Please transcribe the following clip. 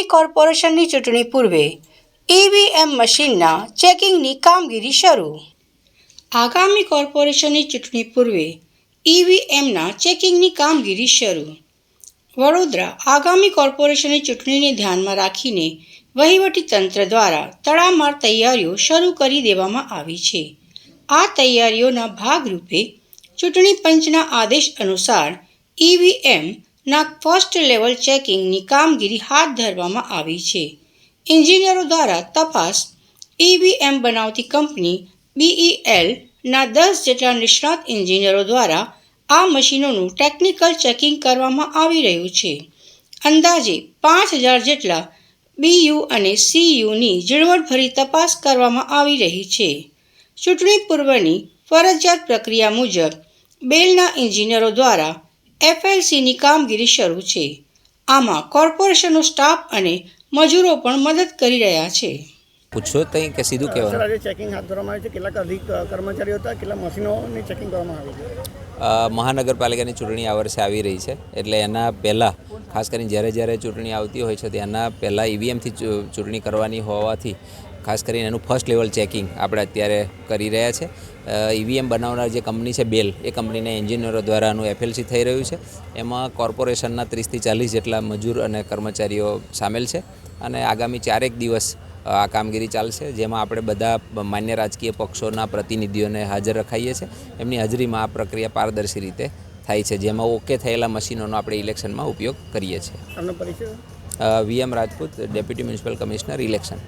આગામી કોર્પોરેશનની ચૂંટણી પૂર્વે ઈવીએમ મશીનના ચેકિંગની કામગીરી શરૂ. આગામી કોર્પોરેશનની ચૂંટણી પૂર્વે ઈવીએમના ચેકિંગની કામગીરી શરૂ. વડોદરા આગામી કોર્પોરેશનની ચૂંટણીને ધ્યાનમાં રાખીને વહીવટી તંત્ર દ્વારા તડામાર તૈયારીઓ શરૂ કરી દેવામાં આવી છે. આ તૈયારીઓના ભાગરૂપે ચૂંટણી પંચના આદેશ અનુસાર ઈવીએમના ફર્સ્ટ લેવલ ચેકિંગની કામગીરી હાથ ધરવામાં આવી છે. એન્જિનિયરો દ્વારા તપાસ ઈવીએમ બનાવતી કંપની બીઈએલના દસ જેટલા નિષ્ણાત એન્જિનિયરો દ્વારા આ મશીનોનું ટેકનિકલ ચેકિંગ કરવામાં આવી રહ્યું છે. અંદાજે પાંચ હજાર જેટલા બીયુ અને સીયુની ઝીણવટભરી તપાસ કરવામાં આવી રહી છે. ચૂંટણી પૂર્વની ફરજિયાત પ્રક્રિયા મુજબ બેલના એન્જિનિયરો દ્વારા એફએલસીની કામગીરી શરૂ છે. આમાં કોર્પોરેશનનો સ્ટાફ અને મજૂરો પણ મદદ કરી રહ્યા છે. પૂછશો તઈ કે સીધું સર કહેવાનું. આજે ચેકિંગ હાથ ધરવામાં આવ્યું છે. કેટલાક અધિક કર્મચારીઓ હતા કેટલા મશીનોની ચેકિંગ કરવામાં આવી છે? મહાનગરપાલિકાની ચૂંટણી આ વર્ષે આવી રહી છે. એટલે એના પહેલાં ખાસ કરીને જ્યારે જ્યારે ચૂંટણી આવતી હોય છે તેના પહેલાં ઈવીએમથી ચૂંટણી કરવાની હોવાથી ખાસ કરીને એનું ફર્સ્ટ લેવલ ચેકિંગ આપણે અત્યારે કરી રહ્યા છે. ઈવીએમ બનાવનાર જે કંપની છે બેલ એ કંપનીના એન્જિનિયરો દ્વારા આનું એફએલસી થઈ રહ્યું છે. એમાં કોર્પોરેશનના ત્રીસથી ચાલીસ જેટલા મજૂર અને કર્મચારીઓ સામેલ છે અને આગામી ચારેક દિવસ આ કામગીરી ચાલશે જેમાં આપણે બધા માન્ય રાજકીય પક્ષોના પ્રતિનિધિઓને હાજર રખાઈએ છીએ. એમની હાજરીમાં આ પ્રક્રિયા પારદર્શી રીતે થાય છે જેમાં ઓકે થયેલા મશીનોનો આપણે ઇલેક્શનમાં ઉપયોગ કરીએ છીએ. V M Rajput deputy municipal commissioner election